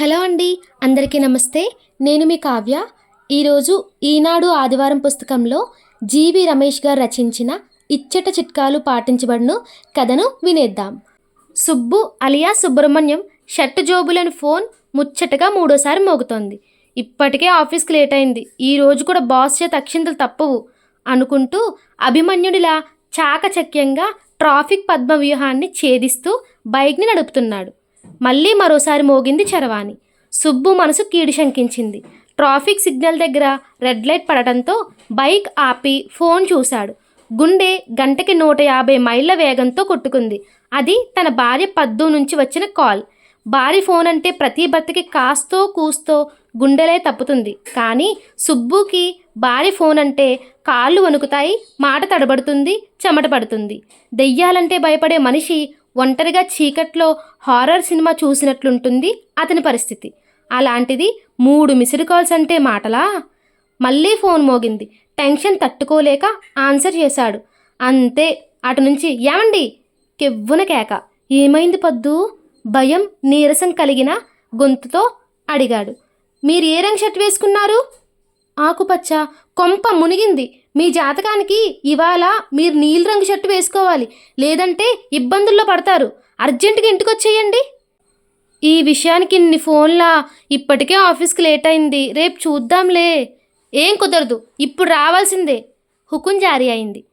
Hello అండి అందరికీ నమస్తే. నేను మీ కావ్య. ఈరోజు ఈనాడు ఆదివారం పుస్తకంలో జీవి రమేష్ గారు రచించిన ఇచ్చట చిట్కాలు పాటించబడును కథను వినేద్దాం. సుబ్బు అలియా సుబ్రహ్మణ్యం షర్ట్ జోబులను ఫోన్ ముచ్చటగా మూడోసారి మోగుతోంది. ఇప్పటికే ఆఫీస్కి లేట్ అయింది. ఈ రోజు కూడా బాస్ చేత అక్షింతలు తప్పవు అనుకుంటూ అభిమన్యుడిలా చాకచక్యంగా ట్రాఫిక్ పద్మ వ్యూహాన్ని ఛేదిస్తూ బైక్ని నడుపుతున్నాడు. మళ్ళీ మరోసారి మోగింది చరవాణి. సుబ్బు మనసు కీడు శంకించింది. ట్రాఫిక్ సిగ్నల్ దగ్గర రెడ్ లైట్ పడటంతో బైక్ ఆపి ఫోన్ చూశాడు. గుండె గంటకి నూట యాభై మైళ్ళ వేగంతో కొట్టుకుంది. అది తన భార్య పద్దు నుంచి వచ్చిన కాల్. భార్య ఫోన్ అంటే ప్రతి భర్తకి కాస్తో కూస్తో గుండెలే తప్పుతుంది. కానీ సుబ్బుకి భార్య ఫోన్ అంటే కాళ్ళు వణుకుతాయి మాట తడబడుతుంది చెమట పడుతుంది. దెయ్యాలంటే భయపడే మనిషి ఒంటరిగా చీకట్లో హారర్ సినిమా చూసినట్లుంటుంది అతని పరిస్థితి. అలాంటిది మూడు మిస్డ్ కాల్స్ అంటే మాటలా? మళ్ళీ ఫోన్ మోగింది. టెన్షన్ తట్టుకోలేక ఆన్సర్ చేశాడు. అంతే అటు నుంచి ఏమండి? కెవ్వున కేక. ఏమైంది పద్దు? భయం నీరసం కలిగిన గొంతుతో అడిగాడు. మీరు ఏ రంగు షర్ట్ వేసుకున్నారు? ఆకుపచ్చ. కొంప మునిగింది. మీ జాతకానికి ఇవాళ మీరు నీలి రంగు షర్టు వేసుకోవాలి. లేదంటే ఇబ్బందుల్లో పడతారు. అర్జెంటుగా ఇంటికి వచ్చేయండి ఈ విషయానికి ఇన్ని ఫోన్లా ఇప్పటికే ఆఫీస్కి లేట్ అయింది. రేపు చూద్దాంలే. ఏం కుదరదు. ఇప్పుడు రావాల్సిందే. హుకుం జారీ అయింది.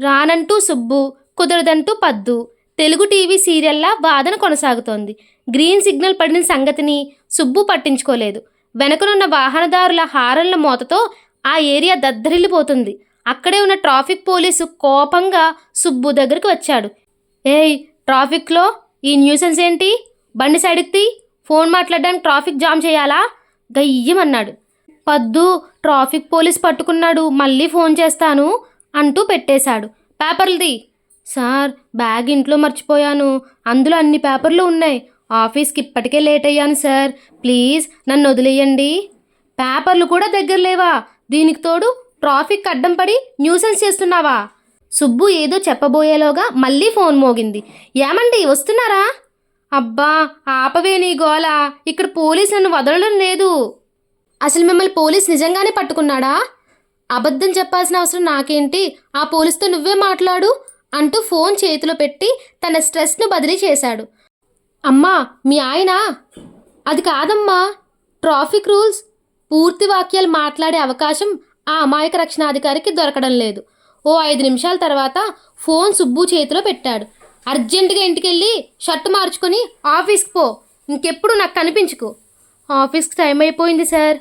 రానంటూ సుబ్బు కుదరదంటూ పద్దు. తెలుగు టీవీ సీరియల్లా వాదన కొనసాగుతోంది. గ్రీన్ సిగ్నల్ పడిన సంగతిని సుబ్బు పట్టించుకోలేదు. వెనకనున్న వాహనదారుల హారన్ల మోతతో ఆ ఏరియా దద్దరిల్లిపోతుంది. అక్కడే ఉన్న ట్రాఫిక్ పోలీసు కోపంగా సుబ్బు దగ్గరికి వచ్చాడు. ఏయ్ ట్రాఫిక్లో ఈ న్యూసెన్స్ ఏంటి? బండి సైడ్కి తీ ఫోన్ మాట్లాడడానికి ట్రాఫిక్ జామ్ చేయాలా? గయ్యమన్నాడు పద్దు ట్రాఫిక్ పోలీస్ పట్టుకున్నాడు మళ్ళీ ఫోన్ చేస్తాను అంటూ పెట్టేశాడు. పేపర్లది సార్ బ్యాగ్ ఇంట్లో మర్చిపోయాను. అందులో అన్ని పేపర్లు ఉన్నాయి. ఆఫీస్కి ఇప్పటికే లేట్ అయ్యాను సార్. ప్లీజ్ నన్ను వదిలేయండి. పేపర్లు కూడా దగ్గర లేవా? దీనికి తోడు ట్రాఫిక్ అడ్డం పడి న్యూసెన్స్ చేస్తున్నావా? సుబ్బు ఏదో చెప్పబోయేలోగా మళ్ళీ ఫోన్ మోగింది. ఏమండి వస్తున్నారా? అబ్బా ఆపవే నీ గోల. ఇక్కడ పోలీస్ నన్ను వదలడం లేదు. అసలు మిమ్మల్ని పోలీస్ నిజంగానే పట్టుకున్నాడా? అబద్ధం చెప్పాల్సిన అవసరం నాకేంటి? ఆ పోలీస్తో నువ్వే మాట్లాడు అంటూ ఫోన్ చేతిలో పెట్టి తన స్ట్రెస్ను బదిలీ చేశాడు. అమ్మా మీ ఆయన? అది కాదమ్మా. ట్రాఫిక్ రూల్స్ పూర్తి వాక్యాలు మాట్లాడే అవకాశం ఆ అమాయక రక్షణాధికారికి దొరకడం లేదు. ఓ ఐదు నిమిషాల తర్వాత ఫోన్ సుబ్బు చేతిలో పెట్టాడు. అర్జెంటుగా ఇంటికెళ్ళి షర్ట్ మార్చుకొని ఆఫీస్కి పో. ఇంకెప్పుడు నాకు కనిపించుకో. ఆఫీస్కి టైం అయిపోయింది సార్.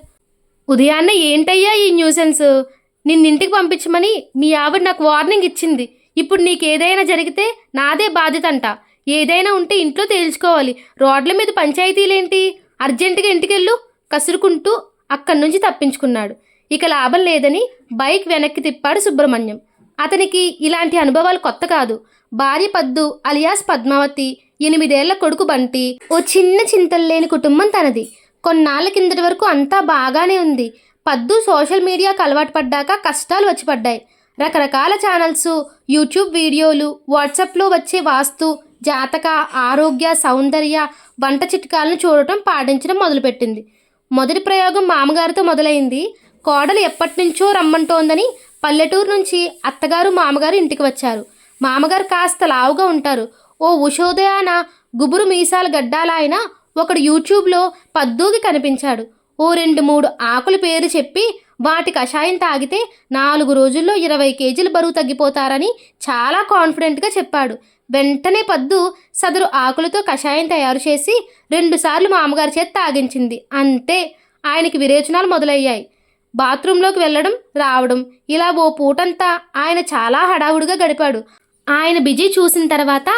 ఉదయాన్నే ఏంటయ్యా ఈ న్యూసెన్స్? నిన్నింటికి పంపించమని మీ ఆవిడ నాకు వార్నింగ్ ఇచ్చింది. ఇప్పుడు నీకు ఏదైనా జరిగితే నాదే బాధ్యత అంట ఏదైనా ఉంటే ఇంట్లో తేల్చుకోవాలి. రోడ్ల మీద పంచాయతీలేంటి? అర్జెంటుగా ఇంటికెళ్ళు. కసురుకుంటూ అక్కడి నుంచి తప్పించుకున్నాడు. ఇక లాభం లేదని బైక్ వెనక్కి తిప్పాడు సుబ్రహ్మణ్యం. అతనికి ఇలాంటి అనుభవాలు కొత్త కాదు. భార్య పద్దు అలియాస్ పద్మావతి ఎనిమిదేళ్ళ కొడుకు బంటి ఓ చిన్న చింతలు లేని కుటుంబం తనది. కొన్నాళ్ళ కిందటి వరకు అంతా బాగానే ఉంది. పద్దు సోషల్ మీడియాకు అలవాటు పడ్డాక కష్టాలు వచ్చి పడ్డాయి. రకరకాల ఛానల్స్ యూట్యూబ్ వీడియోలు వాట్సాప్లో వచ్చే వాస్తు జాతక ఆరోగ్య సౌందర్య వంట చిట్కాలను చూడటం పాటించడం మొదలుపెట్టింది. మొదటి ప్రయోగం మామగారితో మొదలైంది. కోడలు ఎప్పటినుంచో రమ్మంటోందని పల్లెటూరు నుంచి అత్తగారు మామగారు ఇంటికి వచ్చారు. మామగారు కాస్త లావుగా ఉంటారు. ఓ ఉషోదయాన గుబురు మీసాల గడ్డాలాయన ఒకడు యూట్యూబ్లో పద్దూకి కనిపించాడు. ఓ రెండు మూడు ఆకుల పేరు చెప్పి వాటి కషాయం తాగితే నాలుగు రోజుల్లో ఇరవై కేజీలు బరువు తగ్గిపోతారని చాలా కాన్ఫిడెంట్గా చెప్పాడు. వెంటనే పద్దు సదరు ఆకులతో కషాయం తయారు చేసి రెండుసార్లు మామగారి చేత తాగించింది. అంతే ఆయనకి విరేచనాలు మొదలయ్యాయి. బాత్రూంలోకి వెళ్ళడం రావడం ఇలా ఓ పూటంతా ఆయన చాలా హడావుడిగా గడిపాడు. ఆయన బిజీ చూసిన తర్వాత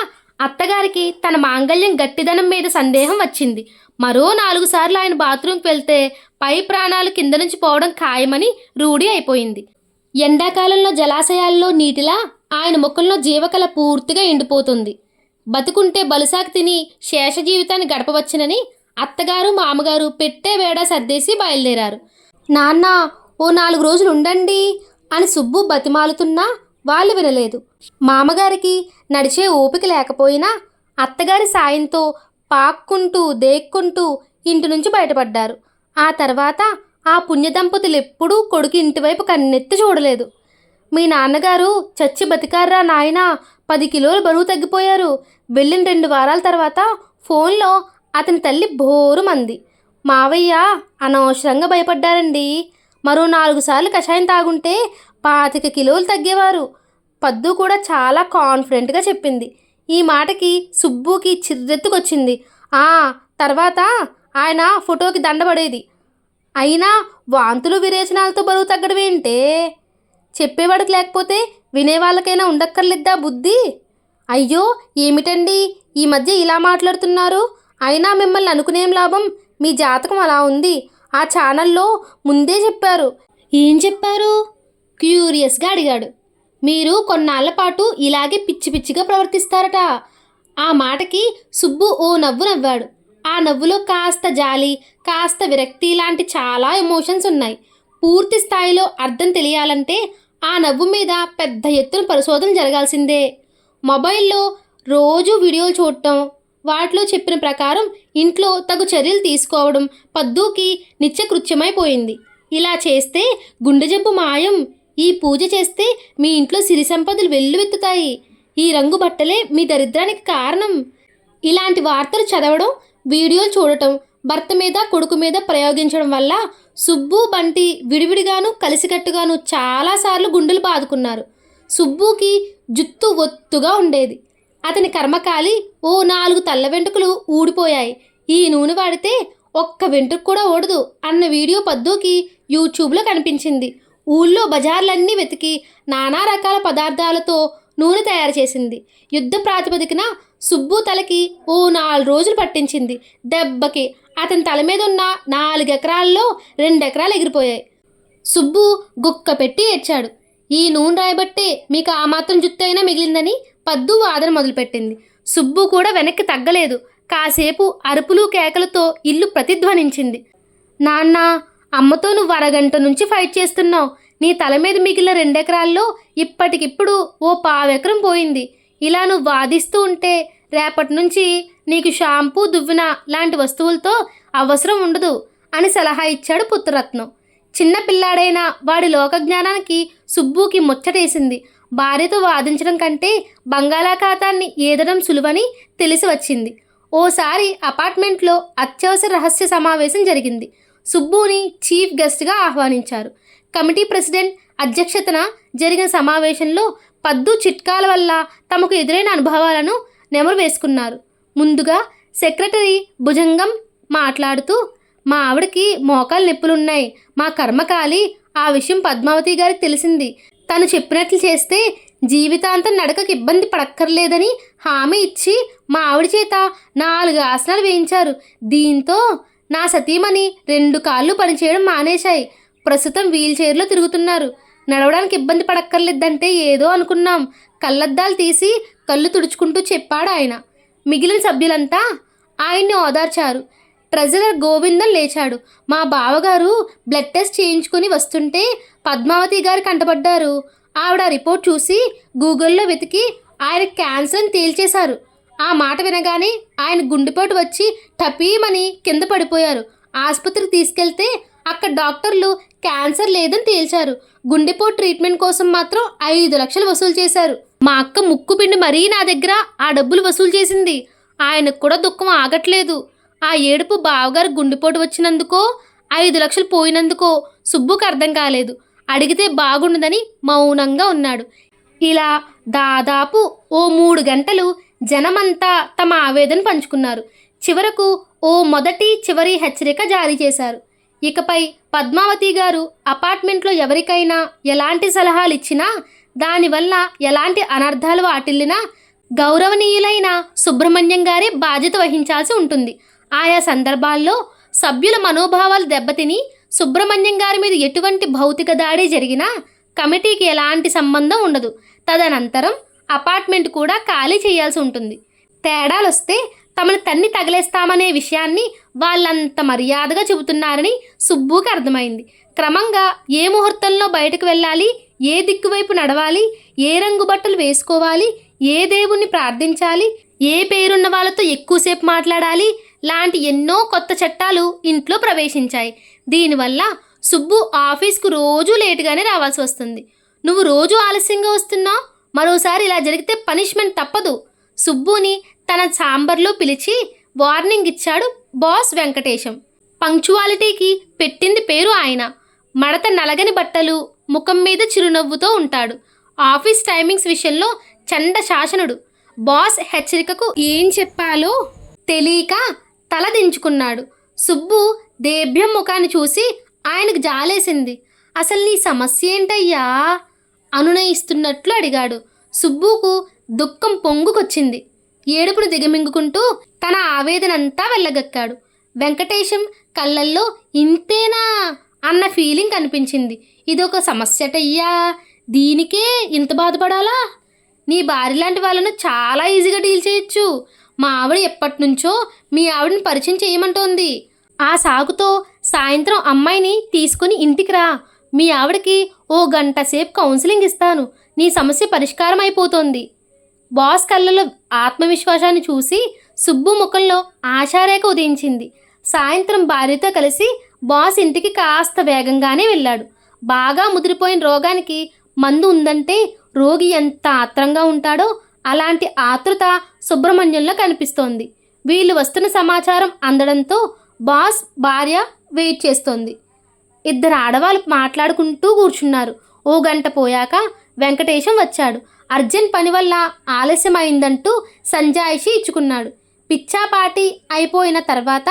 అత్తగారికి తన మాంగళ్యం గట్టిదనం మీద సందేహం వచ్చింది. మరో నాలుగు సార్లు ఆయన బాత్రూంకి వెళ్తే పై ప్రాణాలు కింద నుంచి పోవడం ఖాయమని రూఢి అయిపోయింది. ఎండాకాలంలో జలాశయాల్లో నీటిలా ఆయన ముఖంలో జీవకళ పూర్తిగా ఎండిపోతుంది. బతుకుంటే బలుసాకు తిని శేష జీవితాన్ని గడపవచ్చునని అత్తగారు మామగారు పెట్టే వేడ సర్దేసి బయలుదేరారు. నాన్న ఓ నాలుగు రోజులు ఉండండి అని సుబ్బు బతిమాలుతున్నా వాళ్ళు వినలేదు. మామగారికి నడిచే ఓపిక లేకపోయినా అత్తగారి సాయంతో పాక్కుంటూ దేక్కుంటూ ఇంటి నుంచి బయటపడ్డారు. ఆ తర్వాత ఆ పుణ్య దంపతులు ఎప్పుడూ కొడుకు ఇంటివైపు కన్నెత్తి చూడలేదు. మీ నాన్నగారు చచ్చి బతికారా నాయన. పది కిలోలు బరువు తగ్గిపోయారు. వెళ్ళిన రెండు వారాల తర్వాత ఫోన్లో అతని తల్లి బోరు మంది మావయ్య అనవసరంగా భయపడ్డారండి. మరో నాలుగు సార్లు కషాయం తాగుంటే పాతిక కిలోలు తగ్గేవారు. పద్దు కూడా చాలా కాన్ఫిడెంట్గా చెప్పింది. ఈ మాటకి సుబ్బుకి చిర్రెత్తుకొచ్చింది. ఆ తర్వాత ఆయన ఫోటోకి దండబడేది. అయినా వాంతులు విరేచనాలతో బరువు తగ్గడం ఏంటే చెప్పేవాడికి లేకపోతే వినేవాళ్ళకైనా ఉండక్కర్లేద్దా బుద్ధి? అయ్యో ఏమిటండి? ఈ మధ్య ఇలా మాట్లాడుతున్నారు. అయినా మిమ్మల్ని అనుకునేం లాభం? మీ జాతకం అలా ఉంది. ఆ ఛానల్లో ముందే చెప్పారు. ఏం చెప్పారు? క్యూరియస్గా అడిగాడు. మీరు కొన్నాళ్ళ పాటు ఇలాగే పిచ్చి పిచ్చిగా ప్రవర్తిస్తారట. ఆ మాటకి సుబ్బు ఓ నవ్వు నవ్వాడు. ఆ నవ్వులో కాస్త జాలి కాస్త విరక్తి లాంటి చాలా ఎమోషన్స్ ఉన్నాయి. పూర్తి స్థాయిలో అర్థం తెలియాలంటే ఆ నవ్వు మీద పెద్ద ఎత్తున పరిశోధన జరగాల్సిందే. మొబైల్లో రోజు వీడియోలు చూడటం వాటిలో చెప్పిన ప్రకారం ఇంట్లో తగు చర్యలు తీసుకోవడం పద్దుకి నిత్యకృత్యమైపోయింది. ఇలా చేస్తే గుండె జబ్బు మాయం ఈ పూజ చేస్తే మీ ఇంట్లో సిరి సంపదలు వెల్లువెత్తుతాయి ఈ రంగు బట్టలే మీ దరిద్రానికి కారణం. ఇలాంటి వార్తలు చదవడం వీడియోలు చూడటం భర్త మీద కొడుకు మీద ప్రయోగించడం వల్ల సుబ్బు బంటి విడివిడిగాను కలిసికట్టుగాను చాలాసార్లు గుండెలు బాదుకున్నారు. సుబ్బుకి జుత్తు ఒత్తుగా ఉండేది. అతని కర్మకాలి ఓ నాలుగు తల్ల వెంట్రుకలు ఊడిపోయాయి. ఈ నూనె వాడితే ఒక్క వెంట్రుకు కూడా ఓడదు అన్న వీడియో పద్దుకి యూట్యూబ్లో కనిపించింది. ఊళ్ళో బజార్లన్నీ వెతికి నానా రకాల పదార్థాలతో నూనె తయారు చేసింది. యుద్ధ ప్రాతిపదికన సుబ్బు తలకి ఓ నాలుగు రోజులు పట్టించింది. దెబ్బకి అతని తల మీద ఉన్న నాలుగెకరాల్లో రెండెకరాలు రెండు ఎకరాలు ఎగిరిపోయాయి. సుబ్బు గుక్క పెట్టి ఏడ్చాడు. ఈ నూనె రాయబట్టే మీకు ఆ మాత్రం జుత్తు అయినా మిగిలిందని పద్దు వాదన మొదలుపెట్టింది. సుబ్బు కూడా వెనక్కి తగ్గలేదు. కాసేపు అరుపులు కేకలతో ఇల్లు ప్రతిధ్వనించింది. నాన్న అమ్మతో నువ్వు అరగంట నుంచి ఫైట్ చేస్తున్నావు. నీ తల మీద మిగిలిన రెండెకరాల్లో ఇప్పటికిప్పుడు ఓ పావెకరం పోయింది. ఇలా నువ్వు వాదిస్తూ ఉంటే రేపటి నుంచి నీకు షాంపూ దువ్విన లాంటి వస్తువులతో అవసరం ఉండదు అని సలహా ఇచ్చాడు పుత్రరత్నం. చిన్న పిల్లాడైన వాడి లోకజ్ఞానానికి సుబ్బుకి ముచ్చటేసింది. భార్యతో వాదించడం కంటే బంగాళాఖాతాన్ని ఏదడం సులువని తెలిసి వచ్చింది. ఓసారి అపార్ట్మెంట్లో అత్యవసర రహస్య సమావేశం జరిగింది. సుబ్బుని చీఫ్ గెస్ట్గా ఆహ్వానించారు. కమిటీ ప్రెసిడెంట్ అధ్యక్షతన జరిగిన సమావేశంలో పద్దు చిట్కాల వల్ల తమకు ఎదురైన అనుభవాలను నెమరు వేసుకున్నారు. ముందుగా సెక్రటరీ భుజంగం మాట్లాడుతూ మా ఆవిడకి మోకాలు నొప్పులున్నాయి మా కర్మకాలి ఆ విషయం పద్మావతి గారికి తెలిసింది. తను చెప్పినట్లు చేస్తే జీవితాంతం నడకకి ఇబ్బంది పడక్కర్లేదని హామీ ఇచ్చి మా ఆవిడ చేత నాలుగు ఆసనాలు వేయించారు. దీంతో నా సతీమణి రెండు కాళ్ళు పనిచేయడం మానేశాయి. ప్రస్తుతం వీల్ చైర్లో తిరుగుతున్నారు. నడవడానికి ఇబ్బంది పడక్కర్లేదంటే ఏదో అనుకున్నాం. కళ్ళద్దాలు తీసి కళ్ళు తుడుచుకుంటూ చెప్పాడు ఆయన. మిగిలిన సభ్యులంతా ఆయన్ని ఓదార్చారు. ట్రెజరర్ గోవిందం లేచాడు. మా బావగారు బ్లడ్ టెస్ట్ చేయించుకుని వస్తుంటే పద్మావతి గారు కంటపడ్డారు. ఆవిడ ఆ రిపోర్ట్ చూసి గూగుల్లో వెతికి ఆయన క్యాన్సర్ అని తేల్చేశారు. ఆ మాట వినగానే ఆయన గుండెపోటు వచ్చి టపీమని కింద పడిపోయారు. ఆసుపత్రికి తీసుకెళ్తే అక్కడ డాక్టర్లు క్యాన్సర్ లేదని తేల్చారు. గుండెపోటు ట్రీట్మెంట్ కోసం మాత్రం ఐదు లక్షలు వసూలు చేశారు. మా అక్క ముక్కు పిండి మరీ నా దగ్గర ఆ డబ్బులు వసూలు చేసింది. ఆయనకు కూడా దుఃఖం ఆగట్లేదు. ఆ ఏడుపు బావగారు గుండెపోటు వచ్చినందుకో ఐదు లక్షలు పోయినందుకో సుబ్బుకు అర్థం కాలేదు. అడిగితే బాగుండదని మౌనంగా ఉన్నాడు. ఇలా దాదాపు ఓ మూడు గంటలు జనమంతా తమ ఆవేదన పంచుకున్నారు. చివరకు ఓ మొదటి చివరి హెచ్చరిక జారీ చేశారు. ఇకపై పద్మావతి గారు అపార్ట్మెంట్లో ఎవరికైనా ఎలాంటి సలహాలు ఇచ్చినా దానివల్ల ఎలాంటి అనర్థాలు వాటిల్లినా గౌరవనీయులైన సుబ్రహ్మణ్యం గారే బాధ్యత వహించాల్సి ఉంటుంది. ఆయా సందర్భాల్లో సభ్యుల మనోభావాలు దెబ్బతిని సుబ్రహ్మణ్యం గారి మీద ఎటువంటి భౌతిక దాడి జరిగినా కమిటీకి ఎలాంటి సంబంధం ఉండదు. తదనంతరం అపార్ట్మెంట్ కూడా ఖాళీ చేయాల్సి ఉంటుంది. తేడాలు వస్తే తమను తన్ని తగిలేస్తామనే విషయాన్ని వాళ్ళంత మర్యాదగా చెబుతున్నారని సుబ్బుకి అర్థమైంది. క్రమంగా ఏ ముహూర్తంలో బయటకు వెళ్ళాలి ఏ దిక్కువైపు నడవాలి ఏ రంగు బట్టలు వేసుకోవాలి ఏ దేవుణ్ణి ప్రార్థించాలి ఏ పేరున్న వాళ్ళతో ఎక్కువసేపు మాట్లాడాలి లాంటి ఎన్నో కొత్త చట్టాలు ఇంట్లో ప్రవేశించాయి. దీనివల్ల సుబ్బు ఆఫీస్కు రోజు లేటుగానే రావాల్సి వస్తుంది. నువ్వు రోజు ఆలస్యంగా వస్తున్నావు మరోసారి ఇలా జరిగితే పనిష్మెంట్ తప్పదు. సుబ్బుని తన సాంబర్లో పిలిచి వార్నింగ్ ఇచ్చాడు బాస్ వెంకటేశం. పంక్చువాలిటీకి పెట్టింది పేరు ఆయన. మడత నలగని బట్టలు ముఖం మీద చిరునవ్వుతో ఉంటాడు. ఆఫీస్ టైమింగ్స్ విషయంలో చండ శాసనుడు. బాస్ హెచ్చరికకు ఏం చెప్పాలో తెలియక తల దించుకున్నాడు. సుబ్బు దేభ్యం ముఖాన్ని చూసి ఆయనకు జాలేసింది. అసలు నీ సమస్య ఏంటయ్యా? అనునయిస్తున్నట్లు అడిగాడు. సుబ్బుకు దుఃఖం పొంగుకొచ్చింది. ఏడుపులు దిగమింగుకుంటూ తన ఆవేదనంతా వెళ్ళగక్కాడు. వెంకటేశం కళ్ళల్లో ఇంతేనా అన్న ఫీలింగ్ కనిపించింది. ఇదొక సమస్యటయ్యా. దీనికే ఇంత బాధపడాలా? నీ భార్య లాంటి వాళ్ళను చాలా ఈజీగా డీల్ చేయొచ్చు. మా ఆవిడ ఎప్పటి నుంచో మీ ఆవిడని పరిచయం చేయమంటోంది. ఆ సాగుతో సాయంత్రం అమ్మాయిని తీసుకుని ఇంటికి రా. మీ ఆవిడకి ఓ గంట సేపు కౌన్సిలింగ్ ఇస్తాను. నీ సమస్య పరిష్కారం అయిపోతుంది బాస్ కళ్ళలో ఆత్మవిశ్వాసాన్ని చూసి సుబ్బు ముఖంలో ఆశారేఖ ఉదయించింది. సాయంత్రం భార్యతో కలిసి బాస్ ఇంటికి కాస్త వేగంగానే వెళ్ళాడు. బాగా ముదిరిపోయిన రోగానికి మందు ఉందంటే రోగి ఎంత ఆత్రంగా ఉంటాడో అలాంటి ఆతృత సుబ్రహ్మణ్యంలో కనిపిస్తోంది. వీళ్ళు వస్తున్న సమాచారం అందడంతో బాస్ భార్య వెయిట్ చేస్తోంది. ఇద్దరు ఆడవాళ్ళు మాట్లాడుకుంటూ కూర్చున్నారు. ఓ గంట పోయాక వెంకటేశం వచ్చాడు. అర్జెంట్ పని వల్ల ఆలస్యం అయిందంటూ సంజాయిషి ఇచ్చుకున్నాడు. పిచ్చాపాటి అయిపోయిన తర్వాత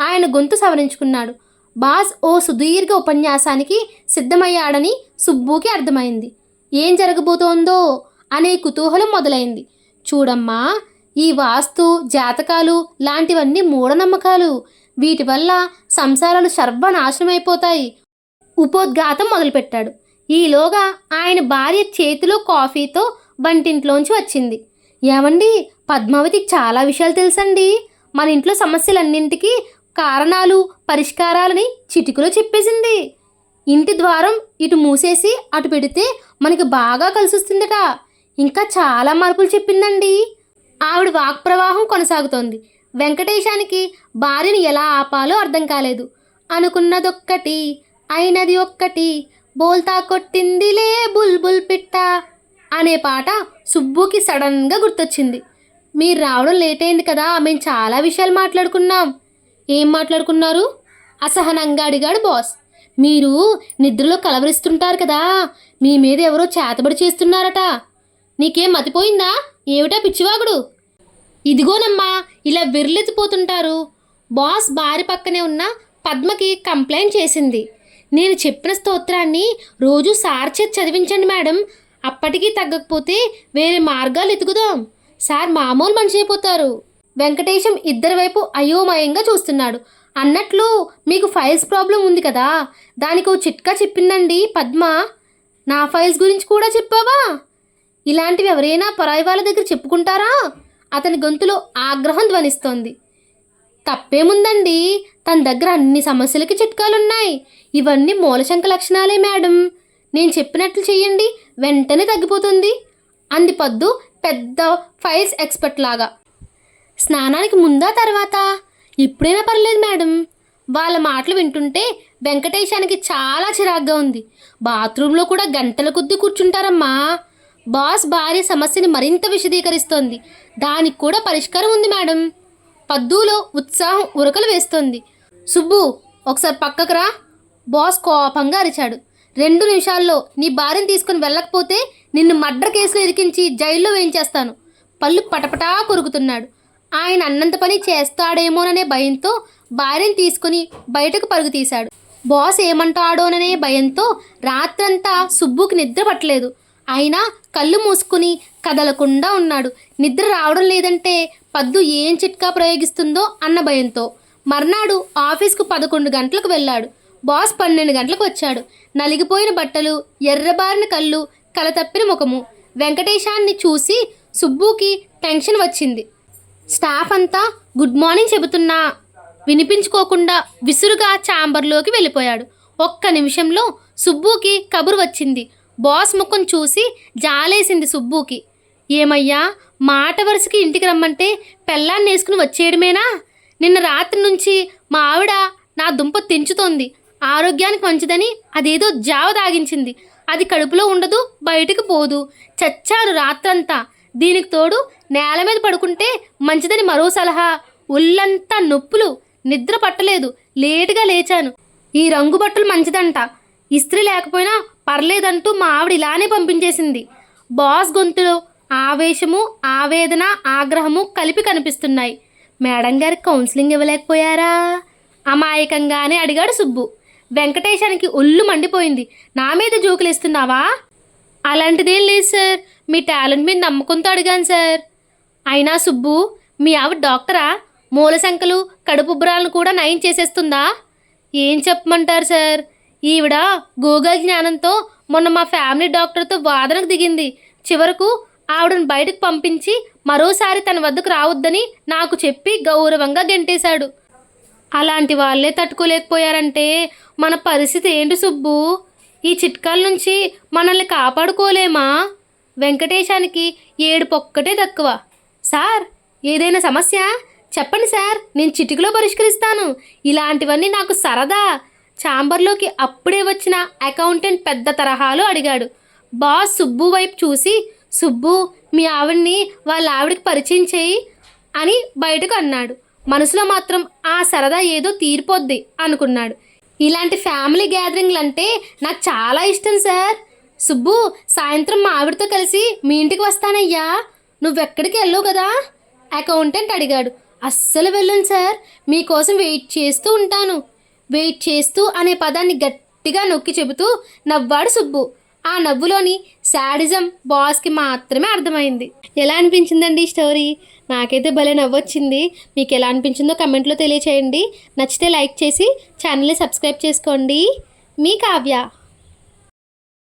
ఆయన గొంతు సవరించుకున్నాడు. బాస్ ఓ సుదీర్ఘ ఉపన్యాసానికి సిద్ధమయ్యాడని సుబ్బుకి అర్థమైంది. ఏం జరగబోతోందో అనే కుతూహలం మొదలైంది. చూడమ్మా ఈ వాస్తు జాతకాలు లాంటివన్నీ మూఢనమ్మకాలు. వీటి వల్ల సంసారాలు సర్వనాశనమైపోతాయి. ఉపోద్ఘాతం మొదలుపెట్టాడు. ఈలోగా ఆయన భార్య చేతిలో కాఫీతో వంటింట్లోంచి వచ్చింది. ఏమండి? పద్మావతికి చాలా విషయాలు తెలుసండి. మన ఇంట్లో సమస్యలన్నింటికీ కారణాలు పరిష్కారాలని చిటికలో చెప్పేసింది. ఇంటి ద్వారం ఇటు మూసేసి అటు పెడితే మనకి బాగా కలిసొస్తుందట. ఇంకా చాలా మార్పులు చెప్పిందండి. ఆవిడ వాక్ ప్రవాహం కొనసాగుతోంది. వెంకటేశానికి భార్యని ఎలా ఆపాలో అర్థం కాలేదు. అనుకున్నదొక్కటి అయినది ఒక్కటి బోల్తా కొట్టిందిలే బుల్బుల్ పిట్ట. అనే పాట సుబ్బుకి సడన్గా గుర్తొచ్చింది. మీరు రావడం లేట్ అయింది కదా మేము చాలా విషయాలు మాట్లాడుకున్నాం. ఏం మాట్లాడుకున్నారు? అసహనంగా అడిగాడు బాస్. మీరు నిద్రలో కలవరిస్తుంటారు కదా మీ మీద ఎవరో చేతబడి చేస్తున్నారట. నీకేం మతిపోయిందా? ఏమిటా పిచ్చివాగుడు? ఇదిగోనమ్మా ఇలా విర్లెత్తిపోతుంటారు. బాస్ భార్య పక్కనే ఉన్న పద్మకి కంప్లైంట్ చేసింది. నేను చెప్పిన స్తోత్రాన్ని రోజు సార్ చేత చదివించండి మేడం. అప్పటికీ తగ్గకపోతే వేరే మార్గాలు ఎతుకుదాం. సార్ మామూలు మనిషి అయిపోతారు. వెంకటేశం ఇద్దరి వైపు అయోమయంగా చూస్తున్నాడు. అన్నట్లు మీకు ఫైల్స్ ప్రాబ్లం ఉంది కదా? దానికి ఓ చిట్కా చెప్పిందండి పద్మ. నా ఫైల్స్ గురించి కూడా చెప్పావా? ఇలాంటివి ఎవరైనా పరాయి వాళ్ళ దగ్గర చెప్పుకుంటారా? అతని గొంతులో ఆగ్రహం ధ్వనిస్తోంది. తప్పేముందండి? తన దగ్గర అన్ని సమస్యలకి చిట్కాలున్నాయి. ఇవన్నీ మూలశంక లక్షణాలే మేడం. నేను చెప్పినట్లు చెయ్యండి. వెంటనే తగ్గిపోతుంది. అంది పద్దు పెద్ద ఫైల్స్ ఎక్స్పర్ట్ లాగా. స్నానానికి ముందా తర్వాత? ఇప్పుడైనా పర్లేదు మేడం. వాళ్ళ మాటలు వింటుంటే వెంకటేశానికి చాలా చిరాగ్గా ఉంది. బాత్రూంలో కూడా గంటల కొద్దీ కూర్చుంటారమ్మా. బాస్ భార్య సమస్యని మరింత విశదీకరిస్తోంది. దానికి కూడా పరిష్కారం ఉంది మేడం. పద్దులో ఉత్సాహం ఉరకలు వేస్తోంది. సుబ్బు ఒకసారి పక్కకు రా. బాస్ కోపంగా అరిచాడు. రెండు నిమిషాల్లో నీ భార్యను తీసుకుని వెళ్ళకపోతే నిన్ను మర్డర్ కేసులో ఇరికించి జైల్లో వేయించేస్తాను. పళ్ళు పటపటా కొరుకుతున్నాడు. ఆయన అన్నంత పని చేస్తాడేమోననే భయంతో భార్యను తీసుకుని బయటకు పరుగు తీశాడు. బాస్ ఏమంటాడోననే భయంతో రాత్రంతా సుబ్బుకి నిద్ర పట్టలేదు. అయినా కళ్ళు మూసుకుని కదలకుండా ఉన్నాడు. నిద్ర రావడం లేదంటే పద్దు ఏం చిట్కా ప్రయోగిస్తుందో అన్న భయంతో. మర్నాడు ఆఫీస్కు పదకొండు గంటలకు వెళ్ళాడు. బాస్ పన్నెండు గంటలకు వచ్చాడు. నలిగిపోయిన బట్టలు ఎర్రబారిన కళ్ళు కలతప్పిన ముఖము. వెంకటేశాన్ని చూసి సుబ్బుకి టెన్షన్ వచ్చింది. స్టాఫ్ అంతా గుడ్ మార్నింగ్ చెబుతున్నా. వినిపించుకోకుండా విసురుగా ఛాంబర్లోకి వెళ్ళిపోయాడు. ఒక్క నిమిషంలో సుబ్బుకి కబురు వచ్చింది. బాస్ ముఖం చూసి జాలేసింది సుబ్బుకి. ఏమయ్యా మాట వరుసకి ఇంటికి రమ్మంటే పెళ్ళాన్ని వేసుకుని వచ్చేయడమేనా? నిన్న రాత్రి నుంచి మా ఆవిడ నా దుంప తెంచుతోంది ఆరోగ్యానికి మంచిదని అదేదో జావ తాగించింది. అది కడుపులో ఉండదు బయటికి పోదు. చచ్చాను రాత్రంతా. దీనికి తోడు నేల మీద పడుకుంటే మంచిదని మరో సలహా. ఒళ్ళంతా నొప్పులు. నిద్ర పట్టలేదు. లేటుగా లేచాను. ఈ రంగు బట్టలు మంచిదంట. ఇస్త్రీ లేకపోయినా పర్లేదంటూ మా ఆవిడ ఇలానే పంపించేసింది. బాస్ గొంతులో ఆవేశము ఆవేదన ఆగ్రహము కలిపి కనిపిస్తున్నాయి. మేడం గారికి కౌన్సిలింగ్ ఇవ్వలేకపోయారా? అమాయకంగానే అడిగాడు సుబ్బు. వెంకటేశానికి ఒళ్ళు మండిపోయింది. నా మీద జోకులేస్తున్నావా అలాంటిదేం లేదు సార్. మీ టాలెంట్ మీద నమ్మకంతో అడిగాను సార్. అయినా సుబ్బు మీ ఆవిడ డాక్టరా? మూల సంఖ్యలు కడుపుబ్బరాలను కూడా నయం చేసేస్తుందా? ఏం చెప్పమంటారు సార్? ఈవిడ గూగుల్ జ్ఞానంతో మొన్న మా ఫ్యామిలీ డాక్టర్తో వాదనకు దిగింది. చివరకు ఆవిడను బయటకు పంపించి మరోసారి తన వద్దకు రావద్దని నాకు చెప్పి గౌరవంగా గెంటేశాడు. అలాంటి వాళ్ళే తట్టుకోలేకపోయారంటే మన పరిస్థితి ఏంటి సుబ్బు? ఈ చిట్కాల నుంచి మనల్ని కాపాడుకోలేమా? వెంకటేశానికి ఏడు పొక్కటే తక్కువ. సార్ ఏదైనా సమస్య? చెప్పండి సార్ నేను చిటికలో పరిష్కరిస్తాను. ఇలాంటివన్నీ నాకు సరదా. ఛాంబర్లోకి అప్పుడే వచ్చిన అకౌంటెంట్ పెద్ద తరహాలో అడిగాడు. బాస్ సుబ్బు వైపు చూసి సుబ్బు మీ ఆవిడ్ని వాళ్ళ ఆవిడకి పరిచయం చేయి అని బయటకు అన్నాడు. మనసులో మాత్రం ఆ సరదా ఏదో తీరిపోద్ది అనుకున్నాడు. ఇలాంటి ఫ్యామిలీ గ్యాదరింగ్లు అంటే నాకు చాలా ఇష్టం సార్. సుబ్బు సాయంత్రం మా ఆవిడతో కలిసి మీ ఇంటికి వస్తానయ్యా. నువ్వెక్కడికి వెళ్ళవు కదా? అకౌంటెంట్ అడిగాడు. అస్సలు వెళ్ళను సార్. మీకోసం వెయిట్ చేస్తూ ఉంటాను. వెయిట్ చేస్తూ అనే పదాన్ని గట్టిగా నొక్కి చెబుతూ నవ్వాడు సుబ్బు. ఆ నవ్వులోని శాడిజం బాస్కి మాత్రమే అర్థమైంది. ఎలా అనిపించిందండి ఈ స్టోరీ? నాకైతే భలే నవ్వొచ్చింది. మీకు ఎలా అనిపించిందో కమెంట్లో తెలియచేయండి. నచ్చితే లైక్ చేసి ఛానల్ని సబ్స్క్రైబ్ చేసుకోండి. మీ కావ్య.